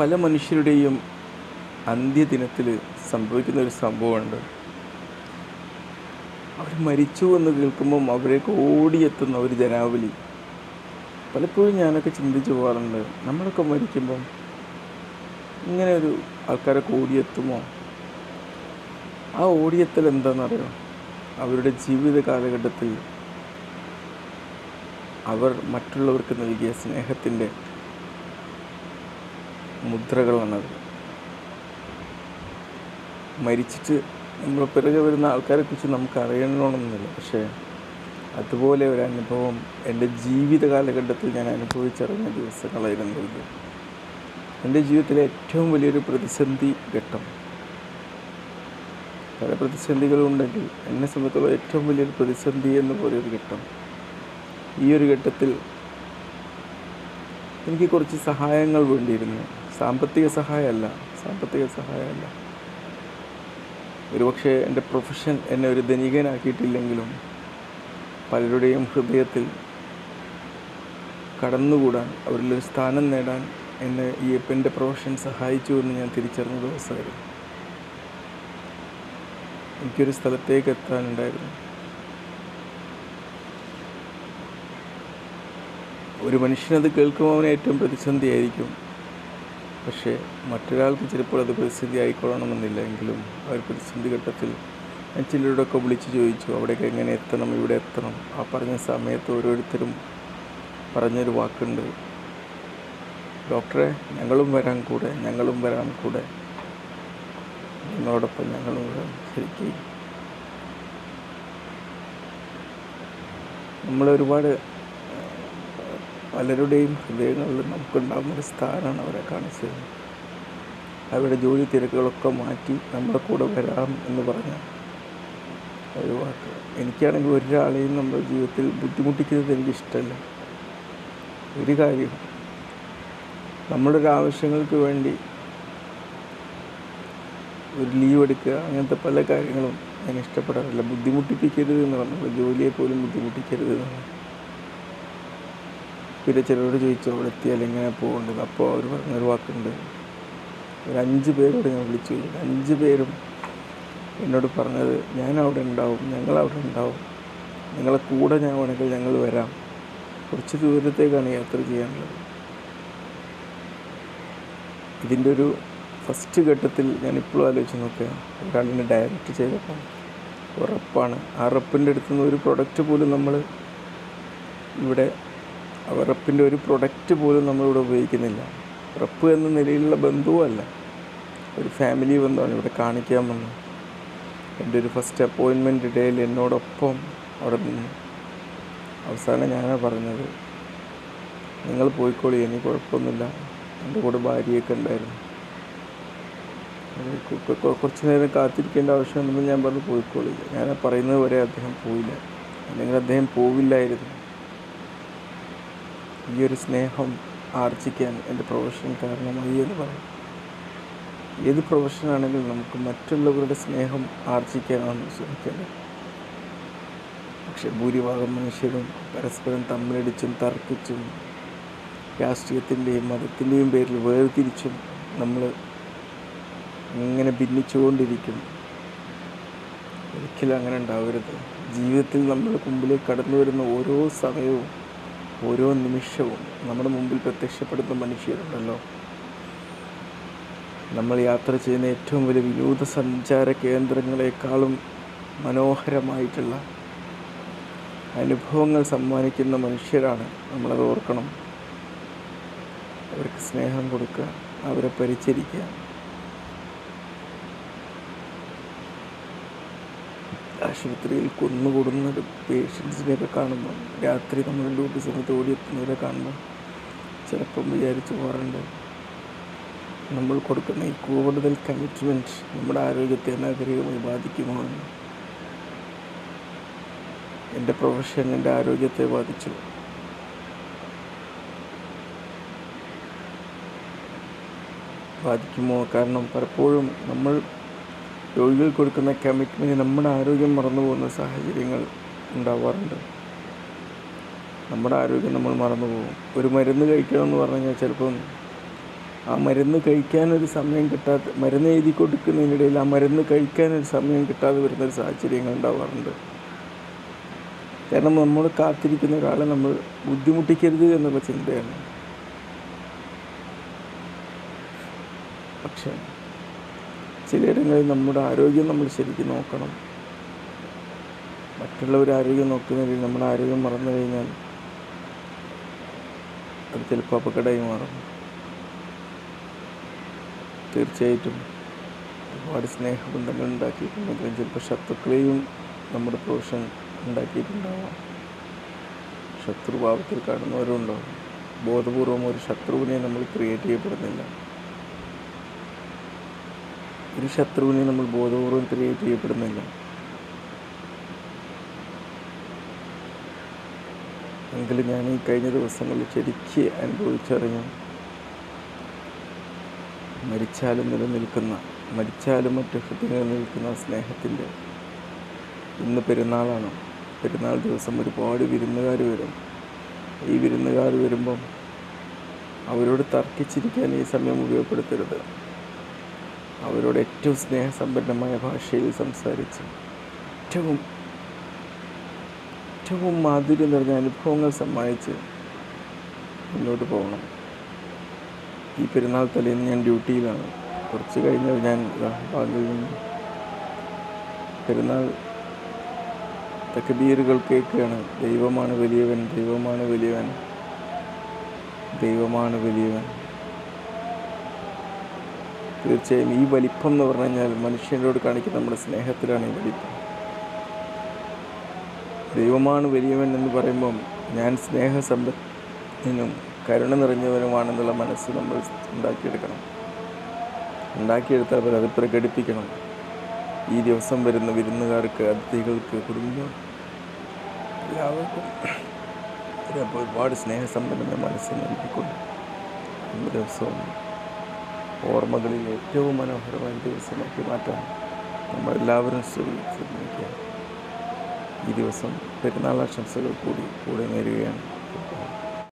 പല മനുഷ്യരുടെയും അന്ത്യദിനത്തിൽ സംഭവിക്കുന്ന ഒരു സംഭവമുണ്ട്. അവർ മരിച്ചു എന്ന് കേൾക്കുമ്പം അവരേക്ക് ഓടിയെത്തുന്ന ഒരു ജനാവലി. പലപ്പോഴും ഞാനൊക്കെ ചിന്തിച്ചു പോകാറുണ്ട്. നമ്മളൊക്കെ മരിക്കുമ്പം ഇങ്ങനെ ഒരു ആൾക്കാരൊക്കെ ഓടിയെത്തുമോ? ആ ഓടിയെത്തൽ എന്താണെന്നറിയോ? അവരുടെ ജീവിത കാലഘട്ടത്തിൽ അവർ മറ്റുള്ളവർക്ക് നൽകിയ സ്നേഹത്തിന്റെ മുദ്രകളാണത് മരിച്ചിട്ട് നമ്മൾ പിറകെ വരുന്ന ആൾക്കാരെ കുറിച്ച് നമുക്ക് അറിയണമെന്നില്ല. പക്ഷേ അതുപോലെ ഒരു അനുഭവം എന്റെ ജീവിത കാലഘട്ടത്തിൽ ഞാൻ അനുഭവിച്ചറിഞ്ഞ ദിവസങ്ങളായിരുന്നു ഇത്. എന്റെ ജീവിതത്തിലെ ഏറ്റവും വലിയൊരു പ്രതിസന്ധി ഘട്ടം. പല പ്രതിസന്ധികളും ഉണ്ടെങ്കിൽ എന്നെ സംബന്ധിച്ചുള്ള ഏറ്റവും വലിയൊരു പ്രതിസന്ധി എന്ന് പോലൊരു ഘട്ടം. ഈ ഒരു ഘട്ടത്തിൽ എനിക്ക് കുറച്ച് സഹായങ്ങൾ വേണ്ടിയിരുന്നു. സാമ്പത്തിക സഹായമല്ല. സാമ്പത്തിക സഹായമല്ല. ഒരുപക്ഷെ എന്റെ പ്രൊഫഷൻ എന്നെ ഒരു ധനികനാക്കിയിട്ടില്ലെങ്കിലും പലരുടെയും ഹൃദയത്തിൽ കടന്നുകൂടാൻ അവരിലൊരു സ്ഥാനം നേടാൻ എന്നെ ഈ എന്റെ പ്രൊഫഷൻ സഹായിച്ചു എന്ന് ഞാൻ തിരിച്ചറിഞ്ഞ ദിവസമായിരുന്നു. എനിക്കൊരു സ്ഥലത്തേക്ക് എത്താനുണ്ടായിരുന്നു. ഒരു മനുഷ്യനത് കേൾക്കുമ്പോൾ അവന് ഏറ്റവും പ്രതിസന്ധിയായിരിക്കും. പക്ഷേ മറ്റൊരാൾക്ക് ചിലപ്പോൾ അത് പ്രതിസന്ധി ആയിക്കൊള്ളണമെന്നില്ല എങ്കിലും ആ ഒരു പ്രതിസന്ധി ഘട്ടത്തിൽ ഞാൻ ചിലരോടൊക്കെ വിളിച്ച് ചോദിച്ചു അവിടേക്ക് എങ്ങനെ എത്തണം? ഇവിടെ എത്തണം? ആ പറഞ്ഞ സമയത്ത് ഓരോരുത്തരും പറഞ്ഞൊരു വാക്കുണ്ട്. ഡോക്ടറെ ഞങ്ങളും വരാം കൂടെ ഞങ്ങളും വരാം കൂടെ. നിങ്ങളോടൊപ്പം ഞങ്ങളും വരാൻ ശരിക്കും. നമ്മളൊരുപാട് പലരുടെയും ഹൃദയങ്ങളിൽ നമുക്കുണ്ടാകുന്ന ഒരു സ്ഥാനമാണ് അവരെ കാണിച്ചത്. അവരുടെ ജോലി തിരക്കുകളൊക്കെ മാറ്റി നമ്മുടെ കൂടെ വരാം എന്ന് പറഞ്ഞ ഒരു വാക്ക്. എനിക്കാണെങ്കിൽ ഒരാളെയും നമ്മുടെ ജീവിതത്തിൽ ബുദ്ധിമുട്ടിക്കുന്നത് എനിക്കിഷ്ടമല്ല. ഒരു കാര്യം നമ്മുടെ ഒരു ആവശ്യങ്ങൾക്ക് വേണ്ടി ഒരു ലീവ് എടുക്കുക അങ്ങനത്തെ പല കാര്യങ്ങളും ഞാൻ ഇഷ്ടപ്പെടാറില്ല. ബുദ്ധിമുട്ടിപ്പിക്കരുത് എന്ന് പറഞ്ഞു ജോലിയെ പോലും ബുദ്ധിമുട്ടിക്കരുത് എന്നാണ്. പിന്നെ ചിലരോട് ചോദിച്ചു അവിടെ എത്തിയാൽ എങ്ങനെ പോകേണ്ടത് അപ്പോൾ അവർ പറഞ്ഞൊരു വാക്കുണ്ട്. ഒരു അഞ്ച് പേരോട് ഞാൻ വിളിച്ചു. അഞ്ച് പേരും എന്നോട് പറഞ്ഞത് ഞാൻ അവിടെ ഉണ്ടാവും ഞങ്ങൾ അവിടെ ഉണ്ടാവും നിങ്ങളെ കൂടെ ഞാൻ വേണമെങ്കിൽ ഞങ്ങൾ വരാം. കുറച്ച് ദൂരത്തേക്കാണ് യാത്ര ചെയ്യാനുള്ളത്. ഇതിന്റെ ഒരു ഫസ്റ്റ് ഘട്ടത്തിൽ ഞാൻ ഇപ്പോഴും ആലോചിച്ച് നോക്കുക ഒരാളിനെ ഡയറക്റ്റ് ചെയ്തപ്പോൾ ഉറപ്പാണ്. ആ റപ്പിന്റെ അടുത്തുനിന്ന് ഒരു പ്രൊഡക്റ്റ് പോലും നമ്മൾ ഇവിടെ റപ്പിന്റെ ഒരു പ്രൊഡക്റ്റ് പോലും നമ്മളിവിടെ ഉപയോഗിക്കുന്നില്ല. റപ്പ് എന്ന നിലയിലുള്ള ബന്ധുവല്ല. ഒരു ഫാമിലി ബന്ധമാണ് ഇവിടെ കാണിക്കാൻ വന്നത്. എന്റെ ഒരു ഫസ്റ്റ് അപ്പോയിൻമെന്റ് ഇടയിൽ എന്നോടൊപ്പം അവിടെ നിന്ന് അവസാനം ഞാനാണ് പറഞ്ഞത് നിങ്ങൾ പോയിക്കോളി എനിക്ക് കുഴപ്പമൊന്നുമില്ല. എന്റെ കൂടെ ഭാര്യയൊക്കെ ഉണ്ടായിരുന്നു. കുറച്ച് നേരം കാത്തിരിക്കേണ്ട ആവശ്യമുണ്ടെന്ന് ഞാൻ പറഞ്ഞു പോയിക്കോളി. ഞാൻ പറയുന്നത് വരെ അദ്ദേഹം പോയില്ല. അല്ലെങ്കിൽ അദ്ദേഹം പോവില്ലായിരുന്നു. ഈ ഒരു സ്നേഹം ആർജിക്കാൻ എന്റെ പ്രൊഫഷൻ കാരണമായി എന്ന് പറയും. ഏത് പ്രൊഫഷനാണെങ്കിലും നമുക്ക് മറ്റുള്ളവരുടെ സ്നേഹം ആർജിക്കാനാണ് ശ്രമിക്കേണ്ടത്. പക്ഷെ ഭൂരിഭാഗം മനുഷ്യരും പരസ്പരം തമ്മിലടിച്ചും തർക്കിച്ചും രാഷ്ട്രീയത്തിന്റെയും മതത്തിന്റെയും പേരിൽ വേർതിരിച്ചും നമ്മൾ ഇങ്ങനെ ഭിന്നിച്ചുകൊണ്ടിരിക്കും. ഒരിക്കലും അങ്ങനെ ഉണ്ടാവരുത്. ജീവിതത്തിൽ നമ്മൾ മുമ്പിലേക്ക് കടന്നു വരുന്ന ഓരോ സമയവും ഓരോ നിമിഷവും നമ്മുടെ മുമ്പിൽ പ്രത്യക്ഷപ്പെടുന്ന മനുഷ്യരുണ്ടല്ലോ. നമ്മൾ യാത്ര ചെയ്യുന്ന ഏറ്റവും വലിയ വിനോദസഞ്ചാര കേന്ദ്രങ്ങളെക്കാളും മനോഹരമായിട്ടുള്ള അനുഭവങ്ങൾ സമ്മാനിക്കുന്ന മനുഷ്യരാണ് നമ്മളത് ഓർക്കണം. അവർക്ക് സ്നേഹം കൊടുക്കുക അവരെ പരിചരിക്കുക. ആശുപത്രിയിൽ കൊന്നുകൂടുന്ന പേഷ്യൻസിനെയൊക്കെ കാണുമ്പോൾ രാത്രി നമ്മൾ ഡ്യൂട്ടി സമയത്ത് ഓടിയെത്തുന്നവരെ കാണുമ്പോൾ ചിലപ്പം വിചാരിച്ചു പോകാറുണ്ട്. നമ്മൾ കൊടുക്കുന്ന ഈ കൂടുതൽ കമ്മിറ്റ്മെന്റ് നമ്മുടെ ആരോഗ്യത്തെ അനാഗരികമായി ബാധിക്കുമോ എന്ന് എന്റെ പ്രൊഫഷൻ എന്റെ ആരോഗ്യത്തെ ബാധിച്ചു. ബാധിക്കുമോ? കാരണം പലപ്പോഴും നമ്മൾ രോഗികൾ കൊടുക്കുന്ന കമ്മിറ്റ്മെന്റ് നമ്മുടെ ആരോഗ്യം മറന്നു പോകുന്ന സാഹചര്യങ്ങൾ ഉണ്ടാവാറുണ്ട്. നമ്മുടെ ആരോഗ്യം നമ്മൾ മറന്നു പോകും ഒരു മരുന്ന് കഴിക്കണമെന്ന് പറഞ്ഞു കഴിഞ്ഞാൽ ചിലപ്പം ആ മരുന്ന് കഴിക്കാനൊരു സമയം കിട്ടാത്ത മരുന്ന് എഴുതി കൊടുക്കുന്നതിനിടയിൽ ആ മരുന്ന് കഴിക്കാനൊരു സമയം കിട്ടാതെ വരുന്നൊരു സാഹചര്യങ്ങൾ ഉണ്ടാവാറുണ്ട്. കാരണം നമ്മൾ കാത്തിരിക്കുന്ന ഒരാളെ നമ്മൾ ബുദ്ധിമുട്ടിക്കരുത് എന്നുള്ള ചിന്തയാണ്. പക്ഷേ ചിലയിടങ്ങളിൽ നമ്മുടെ ആരോഗ്യം നമ്മൾ ശരിക്കും നോക്കണം. മറ്റുള്ളവർ ആരോഗ്യം നോക്കുന്നതിൽ നമ്മുടെ ആരോഗ്യം മറന്നു കഴിഞ്ഞാൽ അത് ചിലപ്പോൾ അപകടമായി മാറും. തീർച്ചയായിട്ടും ഒരുപാട് സ്നേഹബന്ധങ്ങൾ ഉണ്ടാക്കിയിട്ടുണ്ടെങ്കിലും ചിലപ്പോൾ ശത്രുക്കളെയും നമ്മുടെ പ്രൊഫഷൻ ഉണ്ടാക്കിയിട്ടുണ്ടാവാം. ശത്രുഭാവത്തിൽ കാണുന്നവരും ഉണ്ടാവും ബോധപൂർവം ഒരു ശത്രുവിനെ നമ്മൾ ക്രിയേറ്റ് ചെയ്യപ്പെടുന്നില്ല. ഒരു ശത്രുവിനെ നമ്മൾ ബോധപൂർവം ക്രിയേറ്റ് ചെയ്യപ്പെടുന്നില്ല. എങ്കിലും ഞാൻ ഈ കഴിഞ്ഞ ദിവസങ്ങളിൽ ശരിക്ക് അനുഭവിച്ചറിഞ്ഞു. മരിച്ചാലും നിലനിൽക്കുന്ന മരിച്ചാലും മറ്റു ഹൃദയ നിലനിൽക്കുന്ന സ്നേഹത്തിന്റെ ഇന്ന് പെരുന്നാളാണ്. പെരുന്നാൾ ദിവസം ഒരുപാട് വിരുന്നുകാർ വരും. ഈ വിരുന്നുകാർ വരുമ്പം അവരോട് തർക്കിച്ചിരിക്കാൻ ഈ സമയം ഉപയോഗപ്പെടുത്തരുത്. അവരോട് ഏറ്റവും സ്നേഹസമ്പന്നമായ ഭാഷയിൽ സംസാരിച്ച് ഏറ്റവും ഏറ്റവും മാധുര്യം നിറഞ്ഞ അനുഭവങ്ങൾ സമ്മാനിച്ച് മുന്നോട്ട് പോകണം. ഈ പെരുന്നാൾ തലേന്ന് ഞാൻ ഡ്യൂട്ടിയിലാണ്. കുറച്ച് കഴിഞ്ഞാൽ ഞാൻ ബാങ്കിൽ നിന്ന് പെരുന്നാൾ തക്കബീറുകൾ കേൾക്കുകയാണ്. ദൈവമാണ് വലിയവൻ ദൈവമാണ് വലിയവൻ ദൈവമാണ് വലിയവൻ. തീർച്ചയായും ഈ വലിപ്പം എന്ന് പറഞ്ഞു കഴിഞ്ഞാൽ മനുഷ്യരോട് കാണിക്കുന്ന നമ്മുടെ സ്നേഹത്തിലാണ് ഈ വലിപ്പം. ദൈവമാണ് വലിയവൻ എന്ന് പറയുമ്പം ഞാൻ സ്നേഹസമ്പത്തിനും കരുണ നിറഞ്ഞവനുമാണെന്നുള്ള മനസ്സ് നമ്മൾ ഉണ്ടാക്കിയെടുക്കണം. ഉണ്ടാക്കിയെടുത്താൽ അവർ അത് പ്രകടിപ്പിക്കണം. ഈ ദിവസം വരുന്ന വിരുന്നുകാർക്ക് അതിഥികൾക്ക് കുടുംബം എല്ലാവർക്കും ഒരുപാട് സ്നേഹസമ്പന്നമായ മനസ്സ് നൽകിക്കൊണ്ട് ദിവസവും ഓർമ്മകളിൽ ഏറ്റവും മനോഹരമായ ദിവസമാക്കി മാറ്റാൻ നമ്മളെല്ലാവരും ശ്രമിക്കുക. ഈ ദിവസം പെരുന്നാൾ ആശംസകൾ കൂടി കൂടെ നേരുകയാണ്.